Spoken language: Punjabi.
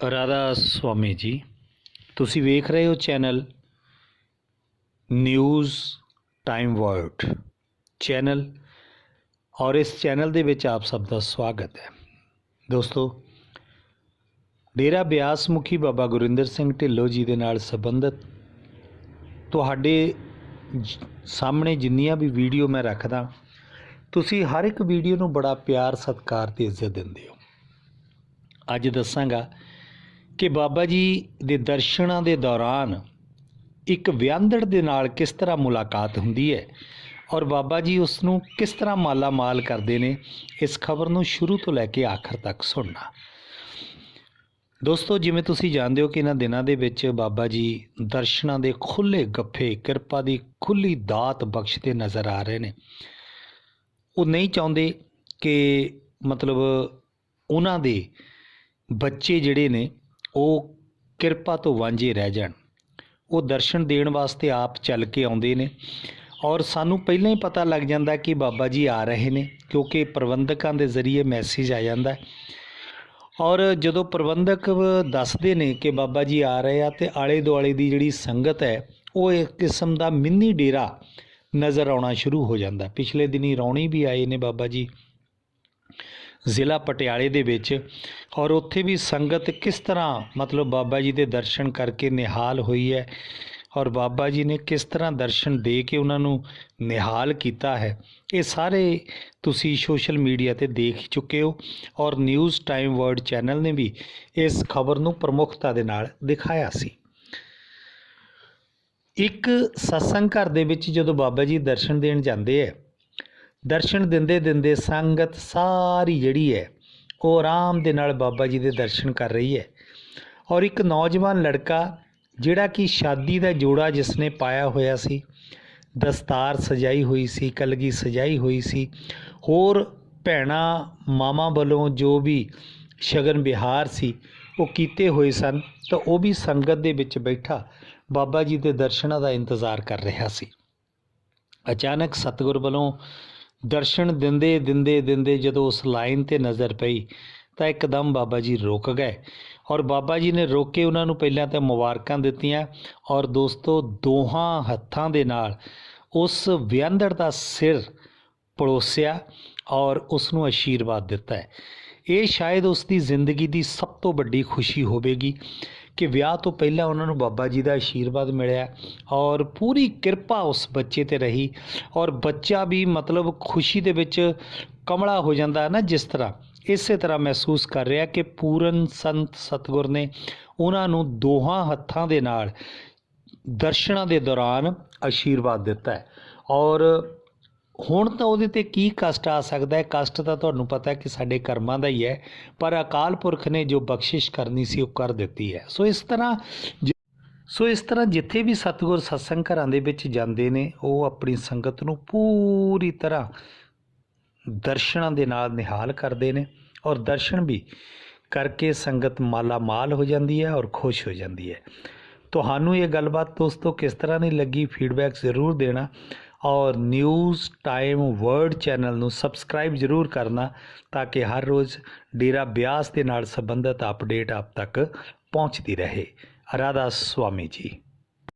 ਰਾਧਾ ਸਵਾਮੀ ਜੀ, ਤੁਸੀਂ ਵੇਖ ਰਹੇ ਹੋ channel News Time World channel ਔਰ ਇਸ ਚੈਨਲ ਦੇ ਵਿੱਚ ਆਪ ਸਭ ਦਾ ਸਵਾਗਤ ਹੈ। ਦੋਸਤੋ, ਡੇਰਾ ਬਿਆਸ ਮੁਖੀ ਬਾਬਾ ਗੁਰਿੰਦਰ ਸਿੰਘ ਢਿੱਲੋਂ ਜੀ ਦੇ ਨਾਲ ਸੰਬੰਧਿਤ ਤੁਹਾਡੇ ਸਾਹਮਣੇ ਜਿੰਨੀਆਂ ਵੀ ਵੀਡੀਓ ਮੈਂ ਰੱਖਦਾ, ਤੁਸੀਂ ਹਰ ਇੱਕ ਵੀਡੀਓ ਨੂੰ ਬੜਾ ਪਿਆਰ, ਸਤਿਕਾਰ ਤੇ ਇੱਜ਼ਤ ਦਿੰਦੇ ਹੋ। ਅੱਜ ਦੱਸਾਂਗਾ ਕਿ ਬਾਬਾ ਜੀ ਦੇ ਦਰਸ਼ਨਾਂ ਦੇ ਦੌਰਾਨ ਇੱਕ ਵਿਅੰਦੜ ਦੇ ਨਾਲ ਕਿਸ ਤਰ੍ਹਾਂ ਮੁਲਾਕਾਤ ਹੁੰਦੀ ਹੈ ਔਰ ਬਾਬਾ ਜੀ ਉਸ ਨੂੰ ਕਿਸ ਤਰ੍ਹਾਂ ਮਾਲਾ ਮਾਲ ਕਰਦੇ ਨੇ, ਇਸ ਖਬਰ ਨੂੰ ਸ਼ੁਰੂ ਤੋਂ ਲੈ ਕੇ ਆਖਰ ਤੱਕ ਸੁਣਨਾ। ਦੋਸਤੋ, ਜਿਵੇਂ ਤੁਸੀਂ ਜਾਣਦੇ ਹੋ ਕਿ ਇਹਨਾਂ ਦਿਨਾਂ ਦੇ ਵਿੱਚ ਬਾਬਾ ਜੀ ਦਰਸ਼ਨਾਂ ਦੇ ਖੁੱਲੇ ਗੱਫੇ, ਕਿਰਪਾ ਦੀ ਖੁੱਲੀ ਦਾਤ ਬਖਸ਼ਦੇ ਨਜ਼ਰ ਆ ਰਹੇ ਨੇ। ਉਹ ਨਹੀਂ ਚਾਹੁੰਦੇ ਕਿ ਮਤਲਬ ਉਹਨਾਂ ਦੇ ਬੱਚੇ ਜਿਹੜੇ ਨੇ ਉਹ ਕਿਰਪਾ ਤੋਂ ਵਾਂਝੇ ਰਹਿ ਜਾਣ। ਉਹ ਦਰਸ਼ਨ ਦੇਣ ਵਾਸਤੇ ਆਪ ਚੱਲ ਕੇ ਆਉਂਦੇ ਨੇ ਔਰ ਸਾਨੂੰ ਪਹਿਲਾਂ ਹੀ ਪਤਾ ਲੱਗ ਜਾਂਦਾ ਕਿ ਬਾਬਾ ਜੀ ਆ ਰਹੇ ਨੇ ਕਿਉਂਕਿ ਪ੍ਰਬੰਧਕਾਂ ਦੇ ਜ਼ਰੀਏ ਮੈਸੇਜ ਆ ਜਾਂਦਾ ਔਰ ਜਦੋਂ ਪ੍ਰਬੰਧਕ ਦੱਸਦੇ ਨੇ ਕਿ ਬਾਬਾ ਜੀ ਆ ਰਹੇ ਆ ਤੇ ਆਲੇ ਦੁਆਲੇ ਦੀ ਜਿਹੜੀ ਸੰਗਤ ਹੈ, ਉਹ ਇੱਕ ਕਿਸਮ ਦਾ ਮਿੰਨੀ ਡੇਰਾ ਨਜ਼ਰ ਆਉਣਾ ਸ਼ੁਰੂ ਹੋ ਜਾਂਦਾ। ਪਿਛਲੇ ਦਿਨੀ ਰੌਣੀ ਵੀ ਆਏ ਨੇ ਬਾਬਾ ਜੀ। ਜ਼ਿਲ੍ਹਾ ਪਟਿਆਲੇ ਦੇ ਵਿੱਚ ਔਰ ਉੱਥੇ ਵੀ ਸੰਗਤ ਕਿਸ ਤਰ੍ਹਾਂ ਮਤਲਬ ਬਾਬਾ ਜੀ ਦੇ ਦਰਸ਼ਨ ਕਰਕੇ ਨਿਹਾਲ ਹੋਈ ਹੈ ਔਰ ਬਾਬਾ ਜੀ ਨੇ ਕਿਸ ਤਰ੍ਹਾਂ ਦਰਸ਼ਨ ਦੇ ਕੇ ਉਹਨਾਂ ਨੂੰ ਨਿਹਾਲ ਕੀਤਾ ਹੈ, ਇਹ ਸਾਰੇ ਤੁਸੀਂ ਸੋਸ਼ਲ ਮੀਡੀਆ ਤੇ ਦੇਖ ਚੁੱਕੇ ਹੋ ਔਰ ਨਿਊਜ਼ ਟਾਈਮ ਵਰਲਡ ਚੈਨਲ ਨੇ ਵੀ ਇਸ ਖਬਰ ਨੂੰ ਪ੍ਰਮੁੱਖਤਾ ਦੇ ਨਾਲ ਦਿਖਾਇਆ ਸੀ। ਇੱਕ ਸਤਸੰਗ ਘਰ ਦੇ ਵਿੱਚ ਜਦੋਂ ਬਾਬਾ ਜੀ ਦਰਸ਼ਨ ਦੇਣ ਜਾਂਦੇ ਹੈ ਦਰਸ਼ਨ ਦਿੰਦੇ ਦਿੰਦੇ ਸੰਗਤ ਸਾਰੀ ਜਿਹੜੀ ਹੈ, ਉਹ ਆਰਾਮ ਦੇ ਨਾਲ ਬਾਬਾ ਜੀ ਦੇ ਦਰਸ਼ਨ ਕਰ ਰਹੀ ਹੈ। ਔਰ ਇੱਕ ਨੌਜਵਾਨ ਲੜਕਾ, ਜਿਹੜਾ ਕਿ ਸ਼ਾਦੀ ਦਾ ਜੋੜਾ ਜਿਸਨੇ ਪਾਇਆ ਹੋਇਆ ਸੀ, ਦਸਤਾਰ ਸਜਾਈ ਹੋਈ ਸੀ, ਕਲਗੀ ਸਜਾਈ ਹੋਈ ਸੀ, ਹੋਰ ਭੈਣਾ, ਮਾਮਾ ਵੱਲੋਂ ਜੋ ਵੀ ਸ਼ਗਨ ਵਿਹਾਰ ਸੀ, ਉਹ ਕੀਤੇ ਹੋਏ ਸਨ, ਤਾਂ ਉਹ ਵੀ ਸੰਗਤ ਦੇ ਵਿੱਚ ਬੈਠਾ ਬਾਬਾ ਜੀ ਦੇ ਦਰਸ਼ਨਾਂ ਦਾ ਇੰਤਜ਼ਾਰ ਕਰ ਰਿਹਾ ਸੀ। ਅਚਾਨਕ ਸਤਿਗੁਰ ਵੱਲੋਂ ਦਰਸ਼ਨ ਦਿੰਦੇ ਦਿੰਦੇ ਦਿੰਦੇ ਜਦੋਂ ਉਸ ਲਾਈਨ ਤੇ ਨਜ਼ਰ ਪਈ ਤਾਂ ਇੱਕਦਮ ਬਾਬਾ ਜੀ ਰੁਕ ਗਏ ਔਰ ਬਾਬਾ ਜੀ ਨੇ ਰੋਕ ਕੇ ਉਹਨਾਂ ਨੂੰ ਪਹਿਲਾਂ ਤਾਂ ਮੁਬਾਰਕਾਂ ਦਿੱਤੀਆਂ ਔਰ ਦੋਸਤੋ ਦੋਹਾਂ ਹੱਥਾਂ ਦੇ ਨਾਲ ਉਸ ਵਿਅੰਦੜ ਦਾ ਸਿਰ ਪੜੋਸਿਆ ਔਰ ਉਸ ਨੂੰ ਆਸ਼ੀਰਵਾਦ ਦਿੱਤਾ ਹੈ। ਇਹ ਸ਼ਾਇਦ ਉਸ ਦੀ ਜ਼ਿੰਦਗੀ ਦੀ ਸਭ ਤੋਂ ਵੱਡੀ ਖੁਸ਼ੀ ਹੋਵੇਗੀ। ਕਿ ਵਿਆਹ ਤੋਂ ਪਹਿਲਾਂ ਉਹਨਾਂ ਨੂੰ ਬਾਬਾ ਜੀ ਦਾ ਆਸ਼ੀਰਵਾਦ ਮਿਲਿਆ ਔਰ ਪੂਰੀ ਕਿਰਪਾ ਉਸ ਬੱਚੇ ਤੇ ਰਹੀ ਔਰ ਬੱਚਾ ਵੀ ਮਤਲਬ ਖੁਸ਼ੀ ਦੇ ਵਿੱਚ ਕਮਲਾ ਹੋ ਜਾਂਦਾ ਹੈ ਨਾ ਜਿਸ ਤਰ੍ਹਾਂ। ਇਸੇ ਤਰ੍ਹਾਂ ਮਹਿਸੂਸ ਕਰ ਰਿਹਾ ਕਿ ਪੂਰਨ ਸੰਤ ਸਤਗੁਰ ਨੇ ਉਹਨਾਂ ਨੂੰ ਦੋਹਾਂ ਹੱਥਾਂ ਦੇ ਨਾਲ ਦਰਸ਼ਨਾਂ ਦੇ ਦੌਰਾਨ ਆਸ਼ੀਰਵਾਦ ਦਿੱਤਾ ਹੈ ਔਰ ਹੁਣ ਤਾਂ ਉਹਦੇ ਤੇ ਕੀ ਕਸ਼ਟ ਆ ਸਕਦਾ ਹੈ? ਕਸ਼ਟ ਤਾਂ ਤੁਹਾਨੂੰ ਪਤਾ ਕਿ ਸਾਡੇ ਕਰਮਾਂ ਦਾ ਹੀ ਹੈ, ਪਰ ਅਕਾਲ ਪੁਰਖ ਨੇ ਜੋ ਬਖਸ਼ਿਸ਼ ਕਰਨੀ ਸੀ, ਉਹ ਕਰ ਦਿੱਤੀ ਹੈ। ਸੋ ਇਸ ਤਰ੍ਹਾਂ ਜ- ਸੋ ਇਸ ਤਰ੍ਹਾਂ ਜਿੱਥੇ ਵੀ ਸਤਿਗੁਰ ਸਤਸੰਗ ਘਰਾਂ ਦੇ ਵਿੱਚ ਜਾਂਦੇ ਨੇ, ਉਹ ਆਪਣੀ ਸੰਗਤ ਨੂੰ ਪੂਰੀ ਤਰ੍ਹਾਂ ਦਰਸ਼ਨਾਂ ਦੇ ਨਾਲ ਨਿਹਾਲ ਕਰਦੇ ਨੇ ਔਰ ਦਰਸ਼ਨ ਵੀ ਕਰਕੇ ਸੰਗਤ ਮਾਲਾ ਮਾਲ ਹੋ ਜਾਂਦੀ ਹੈ ਔਰ ਖੁਸ਼ ਹੋ ਜਾਂਦੀ ਹੈ। ਤੁਹਾਨੂੰ ਇਹ ਗੱਲਬਾਤ ਦੋਸਤੋ ਕਿਸ ਤਰ੍ਹਾਂ ਦੀ ਲੱਗੀ? ਫੀਡਬੈਕ ਜ਼ਰੂਰ ਦੇਣਾ। ਔਰ ਨਿਊਜ਼ ਟਾਈਮ ਵਰਡ ਚੈਨਲ ਨੂੰ ਸਬਸਕ੍ਰਾਈਬ ਜ਼ਰੂਰ ਕਰਨਾ ਤਾਂ ਕਿ ਹਰ ਰੋਜ਼ ਡੇਰਾ ਬਿਆਸ ਦੇ ਨਾਲ ਸੰਬੰਧਿਤ ਅਪਡੇਟ ਆਪ ਤੱਕ ਪਹੁੰਚਦੀ ਰਹੇ। ਰਾਧਾ ਸੁਆਮੀ ਜੀ।